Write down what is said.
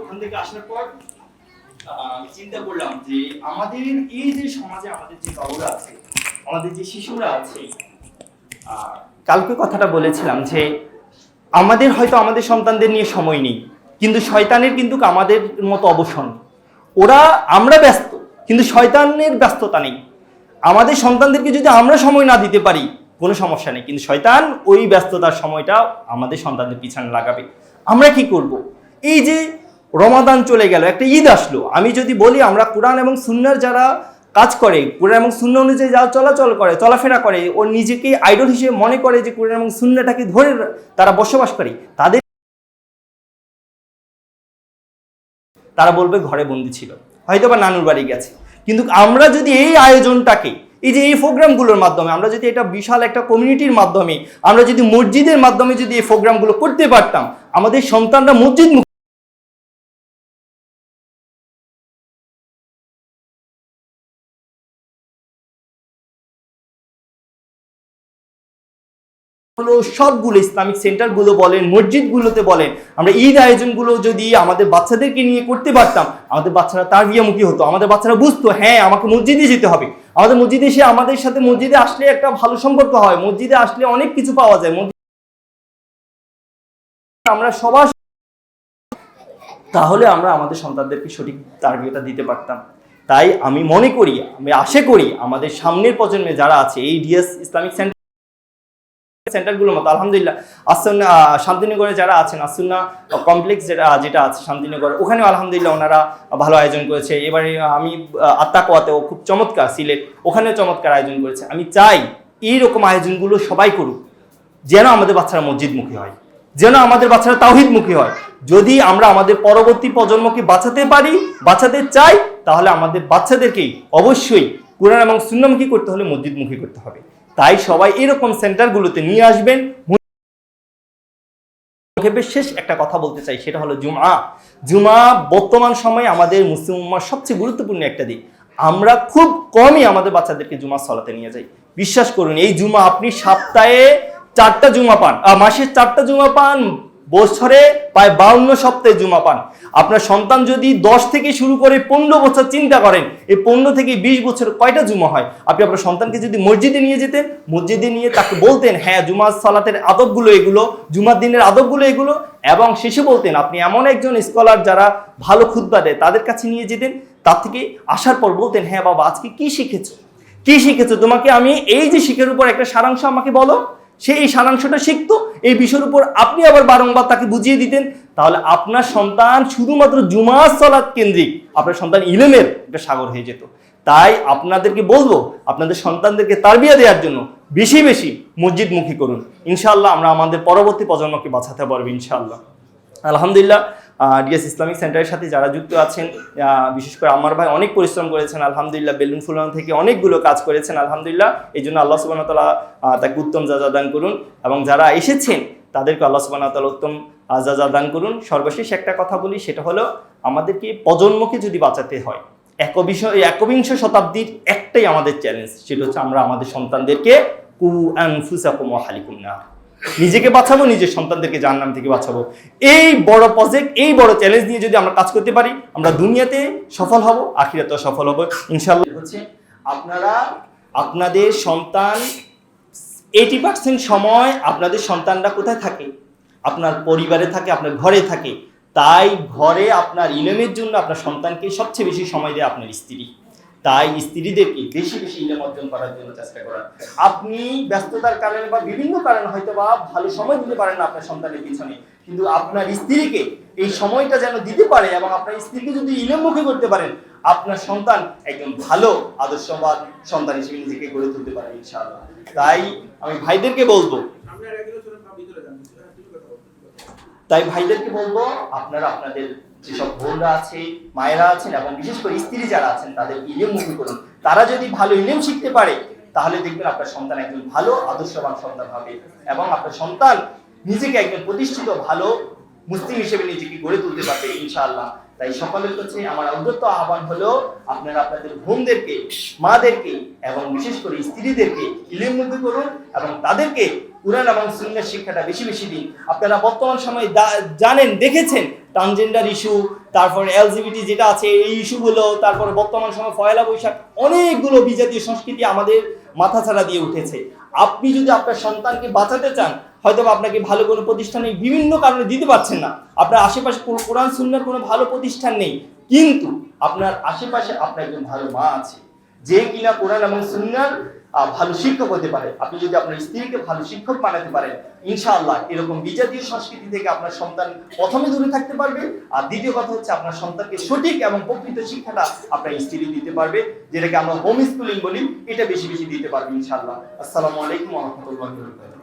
ওখান থেকে আসার পর চিন্তা করলাম যে আমাদের এই যে সমাজে আমাদের যে বাবুরা আছে, আমাদের যে শিশুরা আছে কালকে কথাটা বলেছিলাম যে আমাদের হয়তো আমাদের সন্তানদের নিয়ে সময় নেই, কিন্তু শয়তানের কিন্তু আমাদের মতো অবসর ওরা, আমরা ব্যস্ত কিন্তু শয়তানের ব্যস্ততা নেই। আমাদের সন্তানদেরকে যদি আমরা সময় না দিতে পারি, কোনো সমস্যা নেই। কিন্তু শয়তান ওই ব্যস্ততার সময়টা আমাদের সন্তানদের পিছনে লাগাবে। আমরা কি করব? এই যে রমাদান চলে গেল, একটা ঈদ আসলো। আমি যদি বলি, আমরা কোরআন এবং সুন্নার যারা কাজ করে, কোরআন এবং শূন্য অনুযায়ী যারা চলাচল করে, চলাফেরা করে, ও নিজেকে আইডল হিসেবে মনে করে যে কোরআন এবং শূন্যটাকে ধরে তারা বসবাস করে, তাদের তারা বলবে ঘরে বন্দি ছিল। হয়তো বা নানুর বাড়ি গেছে। কিন্তু আমরা যদি এই আয়োজনটাকে, এই যে এই প্রোগ্রামগুলোর মাধ্যমে, আমরা যদি এটা বিশাল একটা কমিউনিটির মাধ্যমে, আমরা যদি মসজিদের মাধ্যমে যদি এই প্রোগ্রামগুলো করতে পারতাম, আমাদের সন্তানরা মসজিদ হলো সবগুলো ইসলামিক সেন্টারগুলো বলেন মসজিদ মসজিদগুলোতে বলেন। আমরা ঈদ আয়োজনগুলো যদি আমাদের বাচ্চাদেরকে নিয়ে করতে পারতাম, আমাদের বাচ্চারা তার বিয়ামুখী হতো, আমাদের বাচ্চারা বুঝতো হ্যাঁ আমাকে মসজিদে যেতে হবে। আমাদের মসজিদে এসে আমাদের সাথে মসজিদে আসলে একটা ভালো সম্পর্ক হয়, মসজিদে আসলে অনেক কিছু পাওয়া যায়। আমরা সবার তাহলে আমরা আমাদের সন্তানদেরকে সঠিক তারবিয়তা দিতে পারতাম। তাই আমি মনে করি, আমি আশা করি আমাদের সামনের প্রজন্মে যারা আছে, এই ডিএস ইসলামিক সেন্টার সেন্টারগুলোর মতো, আলহামদুলিল্লাহ। আসন্ন শান্তিনগরে যারা আছেন, আসন্না কমপ্লেক্স যেটা যেটা আছে শান্তিনগর ওখানেও আলহামদুলিল্লাহ ওনারা ভালো আয়োজন করেছে। এবারে আমি আত্মাকোয়াতেও খুব চমৎকার সিলেট, ওখানেও চমৎকার আয়োজন করেছে। আমি চাই এইরকম আয়োজনগুলো সবাই করুক, যেন আমাদের বাচ্চারা মসজিদমুখী হয়, যেন আমাদের বাচ্চারা তাওহিদমুখী হয়। যদি আমরা আমাদের পরবর্তী প্রজন্মকে বাঁচাতে পারি, বাঁচাতে চাই, তাহলে আমাদের বাচ্চাদেরকেই অবশ্যই কোরআন এবং সুন্নামুখী করতে হলে মসজিদমুখী করতে হবে। তাই সবাই এরকম সেন্টারগুলোতে নিয়ে আসবেন। শেষ একটা কথা বলতে চাই, সেটা হলো জুমা জুমা বর্তমান সময়ে আমাদের মুসলিম উম্মার সবচেয়ে গুরুত্বপূর্ণ একটা দিক। আমরা খুব কমই আমাদের বাচ্চাদেরকে জুমা সলাতে নিয়ে যাই। বিশ্বাস করুন, এই জুমা আপনি সপ্তাহে চারটা জুমা পান মাসের মাসে চারটা জুমা পান বছরে প্রায় বাউন্ন সপ্তাহে জুমা পান। আপনার সন্তান যদি দশ থেকে শুরু করে পনেরো বছর চিন্তা করেন, এই পনেরো থেকে বিশ বছর কয়টা জুমা হয়? আপনি আপনার সন্তানকে যদি মসজিদে নিয়ে যেতেন, মসজিদে নিয়ে তাকে বলতেন হ্যাঁ জুমা সালাতের আদবগুলো এগুলো, জুমার দিনের আদবগুলো এগুলো। এবং শেষে বলতেন, আপনি এমন একজন স্কলার যারা ভালো খুদ্া দেয়, তাদের কাছে নিয়ে যেতেন, তার থেকে আসার পর বলতেন হ্যাঁ বাবা, আজকে কি শিখেছো? কি শিখেছো? তোমাকে আমি এই যে শিখের উপর একটা সারাংশ আমাকে বলো। সে এই সারাংশটা শিখতো, এই বিষয়ের উপর আপনি আবার বারংবার তাকে বুঝিয়ে দিতেন। তাহলে আপনার সন্তান শুধুমাত্র জুমা সলাৎ কেন্দ্রিক, আপনার সন্তান ইলেমের একটা সাগর হয়ে যেত। তাই আপনাদেরকে বলব, আপনাদের সন্তানদেরকে তারবিয়া দেওয়ার জন্য বেশি বেশি মসজিদমুখী করুন। ইনশাআল্লাহ আমরা আমাদের পরবর্তী প্রজন্মকে বাঁচাতে পারব ইনশাআল্লাহ। আলহামদুলিল্লাহ ডিএস ইসলামিক সেন্টারের সাথে যারা যুক্ত আছেন বিশেষ করে আমার ভাই অনেক পরিশ্রম করেছেন, আলহামদুলিল্লাহ, বেলুন ফুলানো থেকে অনেকগুলো কাজ করেছেন, আলহামদুলিল্লাহ। এই জন্য আল্লাহ সুবাহ তালা তাকে উত্তম যাজা দান করুন এবং যারা এসেছেন, তাদেরকে আল্লাহ সুবাহ তালা উত্তম যাজা দান করুন। সর্বশেষ একটা কথা বলি, সেটা হলো আমাদেরকে প্রজন্মকে যদি বাঁচাতে হয়, একবিংশ একবিংশ শতাব্দীর একটাই আমাদের চ্যালেঞ্জ সেটা হচ্ছে আমরা আমাদের সন্তানদেরকে কু আনফুসাকুম হালিকুম না নিজেকে বাঁচাবো নিজের সন্তানদেরকে জাহান্নাম থেকে বাঁচাবো। এই বড় প্রজেক্ট এই বড় চ্যালেঞ্জ নিয়ে যদি আমরা কাজ করতে পারি আমরা দুনিয়াতে সফল হব আখিরাতেও সফল হব ইনশাল্লাহ হচ্ছে আপনারা আপনাদের সন্তান এইটি পার্সেন্ট সময় আপনাদের সন্তানরা কোথায় থাকে? আপনার পরিবারে থাকে আপনার ঘরে থাকে। তাই ঘরে আপনার ইলেমের জন্য আপনার সন্তানকে সবচেয়ে বেশি সময় দেয় আপনার স্ত্রী। তাই স্ত্রীদেরকে বেশি বেশি ইলেম অর্জন করার জন্য চেষ্টা করেন আপনি ব্যস্ততার কারণে বা বিভিন্ন কারণে হয়তো বা ভালো সময় দিতে পারেন না আপনার সন্তানের পিছনে। কিন্তু আপনার স্ত্রীকে এই সময়টা যেন দিতে পারে এবং আপনার স্ত্রীকে যদি ইলেমমুখী করতে পারেন আপনার সন্তান একজন ভালো আদর্শবাদ সন্তান হিসেবে নিজেকে গড়ে তুলতে পারে ইনশাআল্লাহ। তাই আমি ভাইদেরকে বলব তাই ভাইদেরকে বলব আপনারা আপনাদের যেসব বোনরা আছে, মায়েরা আছেন এবং বিশেষ করে স্ত্রী যারা আছেন, তাদের ইলেম মুখী করুন। তারা যদি ভালো ইলেম শিখতে পারে, তাহলে দেখবেন আপনার সন্তান একজন ভালো, আদর্শবান সন্তান হবে এবং আপনার সন্তান নিজেকে একজন প্রতিষ্ঠিত, ভালো মুসলিম হিসেবে নিজেকে গড়ে তুলতে পারবে, ইনশাআল্লাহ। তাই সকলের কাছে আমার অন্তত আহ্বান হলো, আপনারা আপনাদের বোনদেরকে, মাদেরকে এবং বিশেষ করে স্ত্রীদেরকে ইলিমুখী করুন এবং তাদেরকে কোরআন এবং সুন্নার শিক্ষাটা বেশি বেশি দিন। আপনারা বর্তমান সময়ে জানেন, দেখেছেন ট্রান্সজেন্ডার ইস্যু তারপর এলজিবিটি যেটা আছে, এই ইস্যুগুলো তারপরে বর্তমান সময় পয়লা বৈশাখ, অনেকগুলো বিজাতীয় সংস্কৃতি আমাদের মাথাছাড়া দিয়ে উঠেছে। আপনি যদি আপনার সন্তানকে বাঁচাতে চান হয়তো আপনাকে ভালো কোনো প্রতিষ্ঠানে বিভিন্ন কারণে দিতে পারছেন না। আপনার আশেপাশে কোরআন সুন্নার কোনো ভালো প্রতিষ্ঠান নেই। কিন্তু আপনার আশেপাশে আপনার একজন ভালো মা আছে, যে কিনা কোরআন এবং সুন্নার ভালো শিক্ষক হতে পারে। আপনি যদি আপনার স্ত্রীকে ভালো শিক্ষক বানাতে পারেন, ইনশাআল্লাহ এরকম বিজাতীয় সংস্কৃতি থেকে আপনার সন্তান প্রথমে দূরে থাকতে পারবে। আর দ্বিতীয় কথা হচ্ছে আপনার সন্তানকে সঠিক এবং প্রকৃত শিক্ষাটা আপনার স্ত্রী দিতে পারবে, যেটাকে আমরা হোম স্কুলিং বলি, এটা বেশি বেশি দিতে পারবে ইনশাআল্লাহ। আসসালামু আলাইকুম রহমতুল্লাহ